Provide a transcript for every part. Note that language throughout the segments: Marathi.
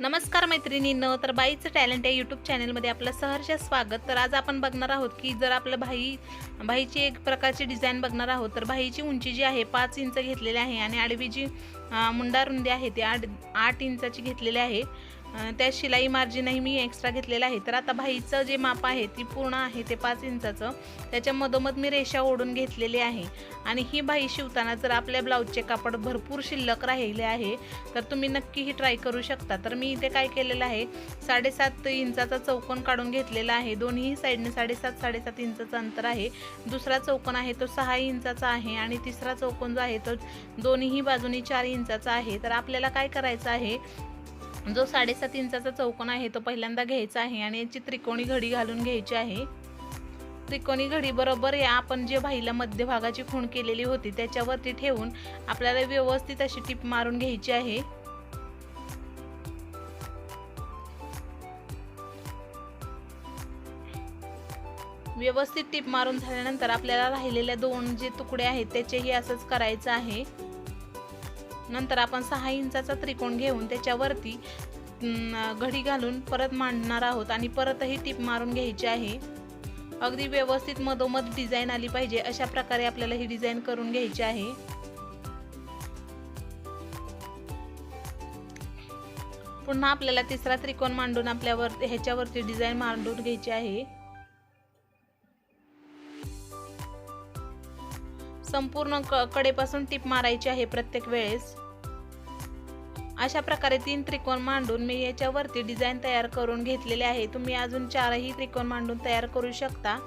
नमस्कार मैत्रिणींनो तर बाईचं टॅलेंट या यूट्यूब चॅनलमध्ये आपलं सहर्ष स्वागत. तर आज आपण बघणार आहोत की जर आपलं भाई भाईची एक प्रकारची डिझाईन बघणार आहोत तर भाईची उंची जी आहे पाच इंच घेतलेली आहे आणि आडवी जी मुंडारुंदी मुंडा रुंदी आहे ती आठ आठ इंचाची घेतलेली आहे. त्या शिलाई मार्जिनही मी एक्स्ट्रा घेतलेलं आहे. तर आता भाईचं जे माप आहे ती पूर्ण आहे ते पाच इंचाचं. त्याच्या मधोमध मी रेषा ओढून घेतलेली आहे. आणि ही भाई शिवताना जर आपल्या ब्लाऊजचे कापड भरपूर शिल्लक राहिले आहे तर तुम्ही नक्की ही ट्राय करू शकता. तर मी इथे काय केलेलं आहे साडेसात इंचाचा चौकोन काढून घेतलेला आहे. दोन्ही साईडने साडेसात साडेसात इंचाचं अंतर आहे. दुसरा चौकोन आहे तो सहा इंचाचा आहे. आणि तिसरा चौकोन जो आहे तो दोन्ही बाजूनी चार इंचाचा आहे. तर आपल्याला काय करायचं आहे जो साडेसात इंचाचा चौकोन आहे तो पहिल्यांदा घ्यायचा आहे आणि याची त्रिकोणी घडी घालून घ्यायची आहे. त्रिकोणी घडीबरोबर या आपण जे भाईला मध्यभागाची खूण केलेली होती त्याच्यावरती ठेवून आपल्याला व्यवस्थित अशी टीप मारून घ्यायची आहे. व्यवस्थित टीप मारून झाल्यानंतर आपल्याला राहिलेल्या दोन जे तुकडे आहेत त्याचेही असंच करायचं आहे. नंतर आपण सहा इंचाचा त्रिकोण घेऊन त्याच्यावरती घडी घालून परत मांडणार आहोत आणि परतही टीप मारून घ्यायची आहे. अगदी व्यवस्थित मधोमध डिझाईन आली पाहिजे अशा प्रकारे आपल्याला ही डिझाईन करून घ्यायची आहे. पुन्हा आपल्याला तिसरा त्रिकोण मांडून आपल्यावर ह्याच्यावरती डिझाईन मांडून घ्यायची आहे. संपूर्ण क कडेपासून टीप मारायची आहे प्रत्येक वेळेस. अशा प्रकारे तीन त्रिकोण मांडून मी याच्यावरती डिझाईन तयार करून घेतलेले आहे. तुम्ही अजून चारही त्रिकोण मांडून तयार करू शकता.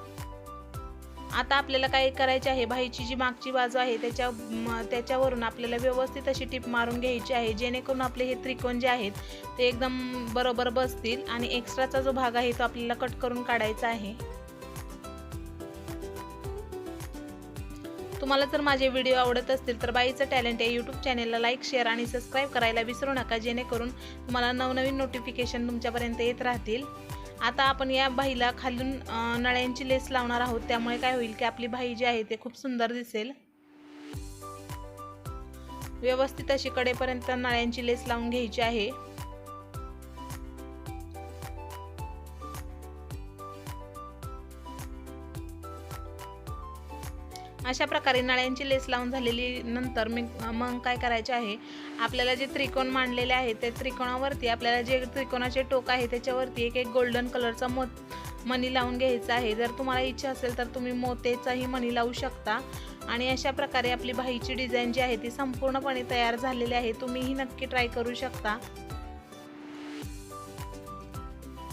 आता आपल्याला काय करायचे आहे? भाईची जी मागची बाजू आहे त्याच्या त्याच्यावरून आपल्याला व्यवस्थित अशी टीप मारून घ्यायची आहे. जेणेकरून आपले हे त्रिकोण जे आहेत ते एकदम बरोबर बसतील आणि एक्स्ट्राचा जो भाग आहे तो आपल्याला कट करून काढायचा आहे. तुम्हाला जर माझे व्हिडिओ आवडत असतील तर बाईचं टॅलेंट या यूट्यूब चॅनेलला लाईक शेअर आणि सबस्क्राईब करायला विसरू नका जेणेकरून तुम्हाला नवनवीन नोटिफिकेशन तुमच्यापर्यंत येत राहतील. आता आपण या बाईला खालून नळ्यांची लेस लावणार आहोत. त्यामुळे काय होईल की आपली बाई जी आहे ते खूप सुंदर दिसेल. व्यवस्थित अशी कडेपर्यंत नळ्यांची लेस लावून घ्यायची आहे. अशा प्रकारे नळ्यांची लेस लावून झालेली नंतर मी मग काय करायचे आहे आपल्याला जे त्रिकोण मांडलेले आहे ते त्रिकोणावरती आपल्याला जे त्रिकोणाचे टोक आहे त्याच्यावरती एक एक गोल्डन कलरचा मो मणी लावून घ्यायचा आहे. जर तुम्हाला इच्छा असेल तर तुम्ही मोतेचाही मणी लावू शकता. आणि अशा प्रकारे आपली बाईची डिझाईन जी आहे ती संपूर्णपणे तयार झालेली आहे. तुम्हीही नक्की ट्राय करू शकता.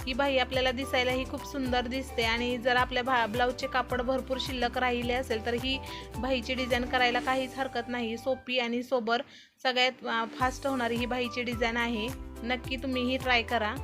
ही बाई आपल्याला दिसायलाही खूप सुंदर दिसते आणि जर आपल्या भा ब्लाऊजचे कापड भरपूर शिल्लक राहिले असेल तर ही बाईची डिझाईन करायला काहीच हरकत नाही. सोपी आणि सोबर सगळ्यात फास्ट होणारी ही बाईची डिझाईन आहे. नक्की तुम्ही ही ट्राय करा.